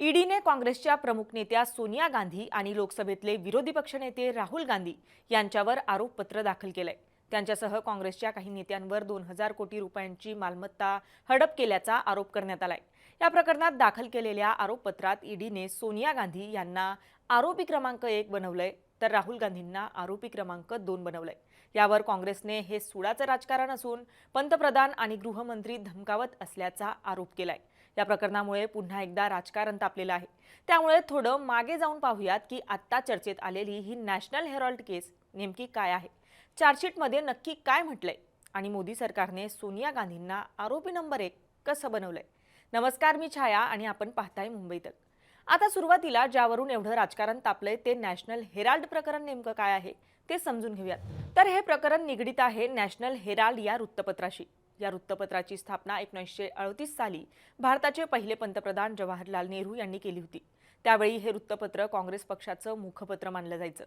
ईडीने काँग्रेसच्या प्रमुख नेत्या सोनिया गांधी आणि लोकसभेतले विरोधी पक्षनेते राहुल गांधी यांच्यावर आरोपपत्र दाखल केलंय. त्यांच्यासह काँग्रेसच्या काही नेत्यांवर दोन हजार कोटी रुपयांची मालमत्ता हडप केल्याचा आरोप करण्यात आलाय. या प्रकरणात दाखल केलेल्या आरोपपत्रात ईडीने सोनिया गांधी यांना आरोपी क्रमांक एक बनवलंय तर राहुल गांधींना आरोपी क्रमांक दोन बनवलंय. यावर काँग्रेसने हे सुडाचं राजकारण असून पंतप्रधान आणि गृहमंत्री धमकावत असल्याचा आरोप केलाय. या प्रकरणामुळे पुन्हा एकदा राजकारण तापलेलं आहे. त्यामुळे थोडं मागे जाऊन पाहूयात की आत्ता चर्चेत आलेली ही नॅशनल हेरॉल्ड केस नेमकी काय आहे? चार्जशीटमध्ये नक्की काय म्हटलंय? आणि मोदी सरकारने सोनिया गांधींना आरोपी नंबर एक कसं बनवलंय? नमस्कार मी छाया आणि आपण पाहताय मुंबई आता सुरुवातीला ज्यावरून एवढं राजकारण तापलंय ते नॅशनल हेराल्ड प्रकरण नेमकं काय आहे ते समजून घेऊयात. तर हे प्रकरण निगडीत आहे नॅशनल हेराल्ड या वृत्तपत्राशी. या वृत्तपत्राची स्थापना एकोणीसशे अडतीस साली भारताचे पहिले पंतप्रधान जवाहरलाल नेहरू यांनी केली होती. त्यावेळी हे वृत्तपत्र काँग्रेस पक्षाचं मुखपत्र मानलं जायचं.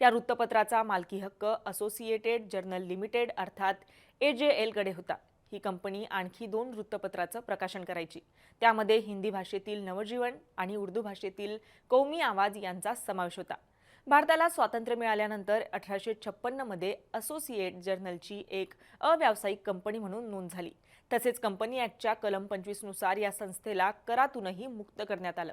या वृत्तपत्राचा मालकी हक्क असोसिएटेड जर्नल लिमिटेड अर्थात ए जे एलकडे होता. ही कंपनी आणखी दोन वृत्तपत्राचं प्रकाशन करायची. त्यामध्ये हिंदी भाषेतील नवजीवन आणि उर्दू भाषेतील कौमी आवाज यांचा समावेश होता. भारताला स्वातंत्र्य मिळाल्यानंतर अठराशे छप्पन्नमध्ये असोसिएट जर्नलची एक अव्यावसायिक कंपनी म्हणून नोंद झाली. तसेच कंपनी ॲक्टच्या कलम पंचवीसनुसार या संस्थेला करातूनही मुक्त करण्यात आलं.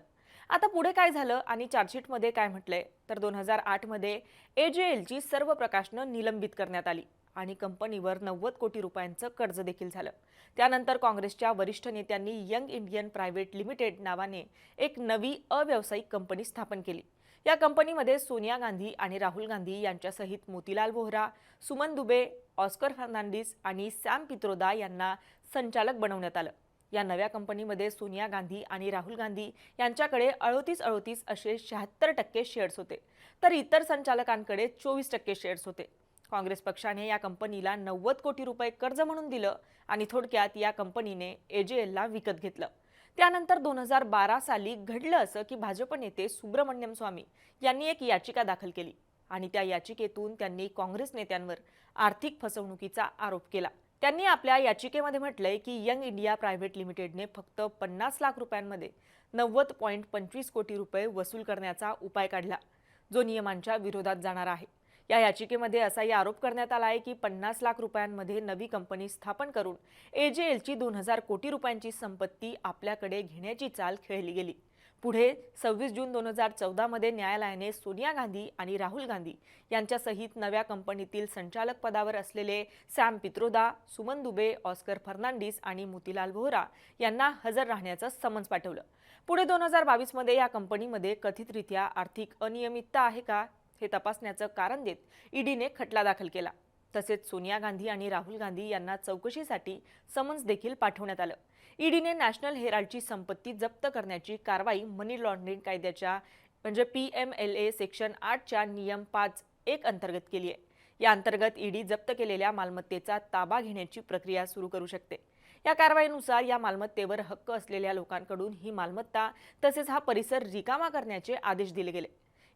आता पुढे काय झालं आणि चार्जशीटमध्ये काय म्हटलंय? तर दोन हजार आठमध्ये ए जे एलची सर्व प्रकाशनं निलंबित करण्यात आली आणि कंपनीवर नव्वद कोटी रुपयांचं कर्ज देखील झालं. त्यानंतर काँग्रेसच्या वरिष्ठ नेत्यांनी यंग इंडियन प्रायव्हेट लिमिटेड नावाने एक नवी अव्यावसायिक कंपनी स्थापन केली. या कंपनीमध्ये सोनिया गांधी आणि राहुल गांधी यांच्यासहित मोतीलाल बोहरा सुमन दुबे ऑस्कर फर्नांडिस आणि सॅम पित्रोदा यांना संचालक बनवण्यात आलं. या नव्या कंपनीमध्ये सोनिया गांधी आणि राहुल गांधी यांच्याकडे अळोतीस अळोतीस असे शहात्तर टक्के शेअर्स होते तर इतर संचालकांकडे चोवीस टक्के शेअर्स होते. काँग्रेस पक्षाने या कंपनीला नव्वद कोटी रुपये कर्ज म्हणून दिलं आणि थोडक्यात या कंपनीने एजेएलला विकत घेतलं. त्यानंतर दोन हजार बारा साली घडलं असं की भाजप नेते सुब्रमण्यम स्वामी यांनी एक याचिका दाखल केली आणि त्या याचिकेतून त्यांनी काँग्रेस नेत्यांवर आर्थिक फसवणुकीचा आरोप केला. त्यांनी आपल्या याचिकेमध्ये म्हटलंय की यंग इंडिया प्रायव्हेट लिमिटेडने फक्त पन्नास लाख रुपयांमध्ये नव्वद पॉईंट पंचवीस कोटी रुपये वसूल करण्याचा उपाय काढला जो नियमांच्या विरोधात जाणार आहे. या याचिकेमध्ये असाही आरोप करण्यात आला आहे की पन्नास लाख रुपयांमध्ये नवी कंपनी स्थापन करून एजेएलची दोन हजार कोटी रुपयांची संपत्ती आपल्याकडे घेण्याची चाल खेळली गेली. पुढे सव्वीस जून दोन हजार चौदामध्ये न्यायालयाने सोनिया गांधी आणि राहुल गांधी यांच्यासहित नव्या कंपनीतील संचालक पदावर असलेले सॅम पित्रोदा सुमन दुबे ऑस्कर फर्नांडिस आणि मोतीलाल व्होरा यांना हजर राहण्याचं समन्स पाठवलं. पुढे दोन हजार बावीसमध्ये या कंपनीमध्ये कथितरित्या आर्थिक अनियमितता आहे का? हे तपासण्याचं कारण देत ईडीने खटला दाखल केला. तसेच सोनिया गांधी आणि राहुल गांधी यांना चौकशीसाठी समन्स देखील पाठवण्यात आलं. ईडीने नॅशनल हेराल्डची संपत्ती जप्त करण्याची कारवाई मनी लॉन्ड्रिंग कायद्याच्या म्हणजे P M L A section आठच्या नियम पाच एक अंतर्गत केली आहे. या अंतर्गत ईडी जप्त केलेल्या मालमत्तेचा ताबा घेण्याची प्रक्रिया सुरू करू शकते. या कारवाईनुसार या मालमत्तेवर हक्क असलेल्या लोकांकडून ही मालमत्ता तसेच हा परिसर रिकामा करण्याचे आदेश दिले गेले.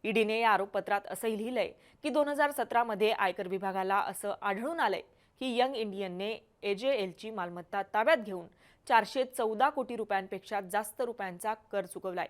ईडीने या आरोपपत्रात असंही लिहिलंय की दोन हजार सतरामध्ये आयकर विभागाला असं आढळून आलंय की यंग इंडियनने एजेएलची मालमत्ता ताब्यात घेऊन चारशे चौदा कोटी रुपयांपेक्षा जास्त रुपयांचा कर चुकवलाय.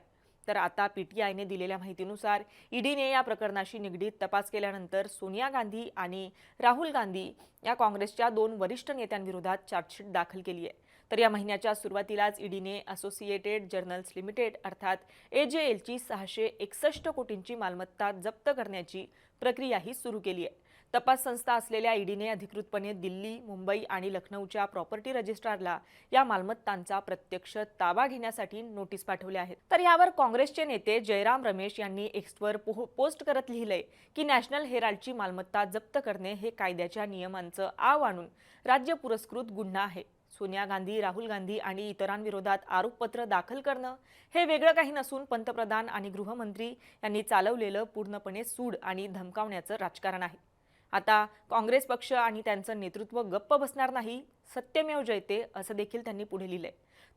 तर आता पीटीआयने दिलेल्या माहितीनुसार ईडीने या प्रकरणाशी निगडीत तपास केल्यानंतर सोनिया गांधी आणि राहुल गांधी या काँग्रेसच्या दोन वरिष्ठ नेत्यांविरोधात चार्जशीट दाखल केली आहे तर या महिन्याच्या सुरुवातीलाच ईडीने असोसिएटेड जर्नल्स लिमिटेड अर्थात एजेएलची सहाशे एकसष्ट कोटींची मालमत्ता जप्त करण्याची प्रक्रियाही सुरू केली आहे. तपास संस्था असलेल्या ईडीने अधिकृतपणे दिल्ली मुंबई आणि लखनौच्या प्रॉपर्टी रजिस्ट्रारला या मालमत्तांचा प्रत्यक्ष ताबा घेण्यासाठी नोटीस पाठवल्या आहेत. तर यावर काँग्रेसचे नेते जयराम रमेश यांनी एक्सवर पो पोस्ट करत लिहिलंय की नॅशनल हेराल्डची मालमत्ता जप्त करणे हे कायद्याच्या नियमांचं आव आणून राज्य पुरस्कृत गुन्हा आहे. सोनिया गांधी राहुल गांधी आणि इतरांविरोधात आरोपपत्र दाखल करणं हे वेगळं काही नसून पंतप्रधान आणि गृहमंत्री यांनी चालवलेलं पूर्णपणे सूड आणि धमकावण्याचं राजकारण आहे. आता काँग्रेस पक्ष आणि त्यांचं नेतृत्व गप्प बसणार नाही सत्यमेव जयते असं देखील त्यांनी पुढे लिहिलंय.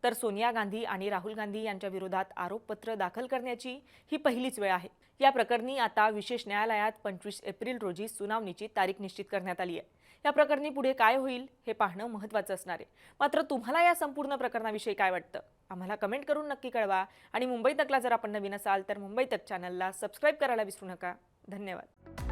तर सोनिया गांधी आणि राहुल गांधी यांच्या विरोधात आरोपपत्र दाखल करण्याची ही पहिलीच वेळ आहे. या प्रकरणी आता विशेष न्यायालयात पंचवीस एप्रिल रोजी सुनावणीची तारीख निश्चित करण्यात आली आहे. या प्रकरणी पुढे काय होईल हे पाहणं महत्त्वाचं असणार आहे. मात्र तुम्हाला या संपूर्ण प्रकरणाविषयी काय वाटतं? आम्हाला कमेंट करून नक्की कळवा आणि मुंबई तकला जर आपण नवीन असाल तर मुंबई तक चॅनलला सबस्क्राईब करायला विसरू नका. धन्यवाद.